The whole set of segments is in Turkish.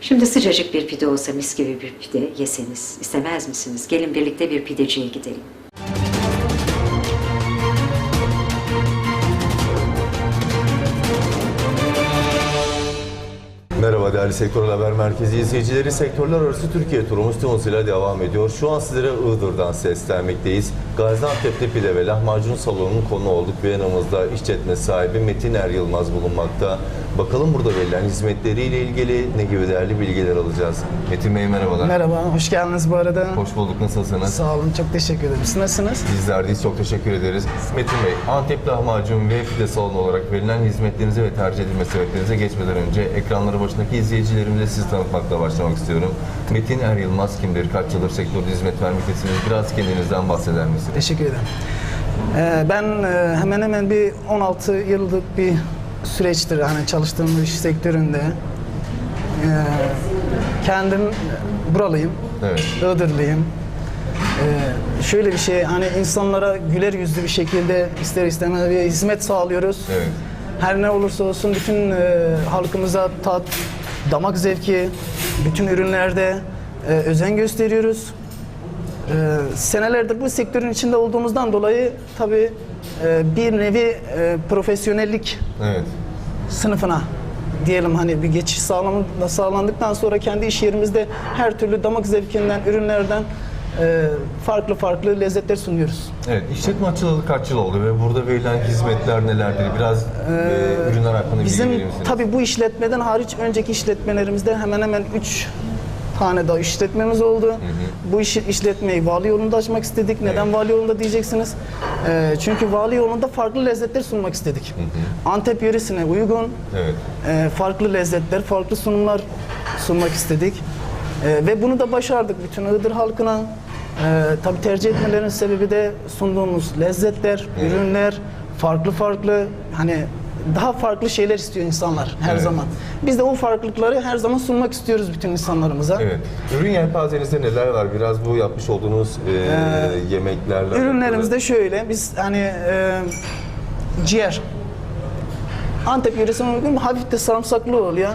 Şimdi sıcacık bir pide olsa mis gibi bir pide yeseniz istemez misiniz? Gelin birlikte bir pideciye gidelim. Merhaba değerli Sektör Haber Merkezi izleyicileri. Sektörler arası Türkiye turumuz hızıyla devam ediyor. Şu an sizlere Iğdır'dan seslenmekteyiz. Gaziantep'te pide ve lahmacun salonunun konu olduk ve yanımızda işletme sahibi Metin Er Yılmaz bulunmakta. Bakalım burada verilen hizmetleriyle ilgili ne gibi değerli bilgiler alacağız. Metin Bey merhabalar. Merhaba, hoş geldiniz bu arada. Hoş bulduk. Nasılsınız? Sağ olun, çok teşekkür ederim. Siz nasılsınız? Bizler deyiz. Çok teşekkür ederiz. Metin Bey, Antep lahmacun ve pide salonu olarak verilen hizmetlerinize ve tercih edilme sebeplerinize geçmeden önce ekranları başındaki izleyicilerimize sizi tanıtmakla başlamak istiyorum. Metin Er Yılmaz kimdir? Kaç yıldır sektörde hizmet vermektesiniz? Biraz kendinizden bahseder misiniz? Teşekkür ederim. Ee, ben e, hemen hemen bir 16 yıllık bir süreçtir hani çalıştığım iş sektöründe. Ee, kendim buralıyım, Evet. Iğdırlıyım. Ee, şöyle bir şey, hani insanlara güler yüzlü bir şekilde ister istemez bir hizmet sağlıyoruz. Evet. Her ne olursa olsun bütün e, halkımıza tat, damak zevki, bütün ürünlerde e, özen gösteriyoruz. E, senelerdir bu sektörün içinde olduğumuzdan dolayı tabii e, bir nevi e, profesyonellik Evet. sınıfına diyelim hani bir geçiş sağlam, sağlandıktan sonra kendi iş yerimizde her türlü damak zevkinden, ürünlerden farklı farklı lezzetler sunuyoruz. Evet. İşletme açılalı kaç yıl oldu ve burada verilen hizmetler nelerdir? Biraz e, ürünler hakkında bilgi Bizim verir misiniz? tabii bu işletmeden hariç önceki işletmelerimizde hemen hemen 3 tane daha işletmemiz oldu. Bu iş, işletmeyi vali yolunda açmak istedik. Neden Evet. vali yolunda diyeceksiniz? Ee, çünkü vali yolunda farklı lezzetler sunmak istedik. Antep yöresine uygun Evet. e, farklı lezzetler, farklı sunumlar sunmak istedik. E, ve bunu da başardık bütün Iğdır halkına. E, tabii tercih etmelerinin sebebi de sunduğumuz lezzetler, Evet. ürünler farklı farklı hani daha farklı şeyler istiyor insanlar her Evet. zaman. Biz de o farklılıkları her zaman sunmak istiyoruz bütün insanlarımıza. Evet. Ürün yelpazenizde neler var? Biraz bu yapmış olduğunuz e, yemeklerle Ürünlerimizde şöyle biz hani e, ciğer Antep yöresine uygun hafif de sarımsaklı oluyor.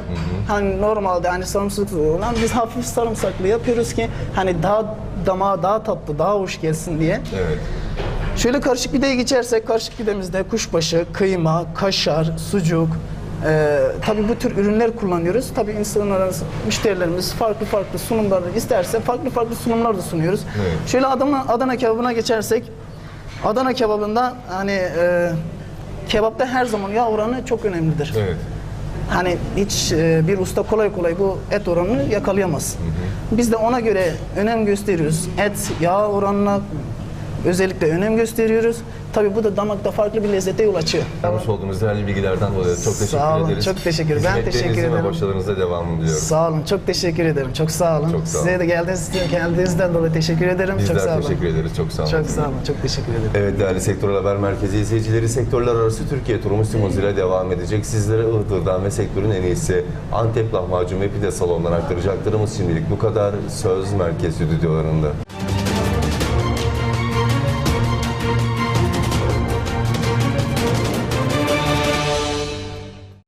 Hani normalde hani sarımsaklı olan biz hafif sarımsaklı yapıyoruz ki hani daha damağa daha tatlı, daha hoş gelsin diye. Evet. Şöyle karışık pideye geçersek karışık pidemizde kuşbaşı, kıyma, kaşar, sucuk, e, tabii bu tür ürünler kullanıyoruz. Tabii insanlar, müşterilerimiz farklı farklı sunumlar isterse farklı farklı sunumlar da sunuyoruz. Evet. Şöyle Adana, Adana kebabına geçersek Adana kebabında hani e, kebapta her zaman yağ oranı çok önemlidir. Evet. Hani hiç e, bir usta kolay kolay bu et oranını yakalayamaz. Biz de ona göre önem gösteriyoruz. Et, yağ oranına özellikle önem gösteriyoruz. Tabii bu da damakta farklı bir lezzete yol açıyor. Vermiş olduğunuz değerli bilgilerden dolayı çok teşekkür Sağ olun, ederiz. çok teşekkür- ben teşekkür ederim. başarınıza devamını diliyorum. Sağ olun, çok teşekkür ederim. Çok sağ olun. Çok sağ olun. Size de geldiğiniz, geldiğinizden dolayı teşekkür ederim. Bizler çok sağ olun. teşekkür ederiz. Çok sağ olun. Çok sağ olun, çok teşekkür ederim. Evet değerli Sektör Haber Merkezi izleyicileri sektörler arası Türkiye turumuz tüm hızıyla devam edecek. Sizlere Iğdır'dan ve sektörün en iyisi Antep lahmacun ve pide salonundan aktaracaklarımız şimdilik bu kadar. Söz Merkez Stüdyolarında.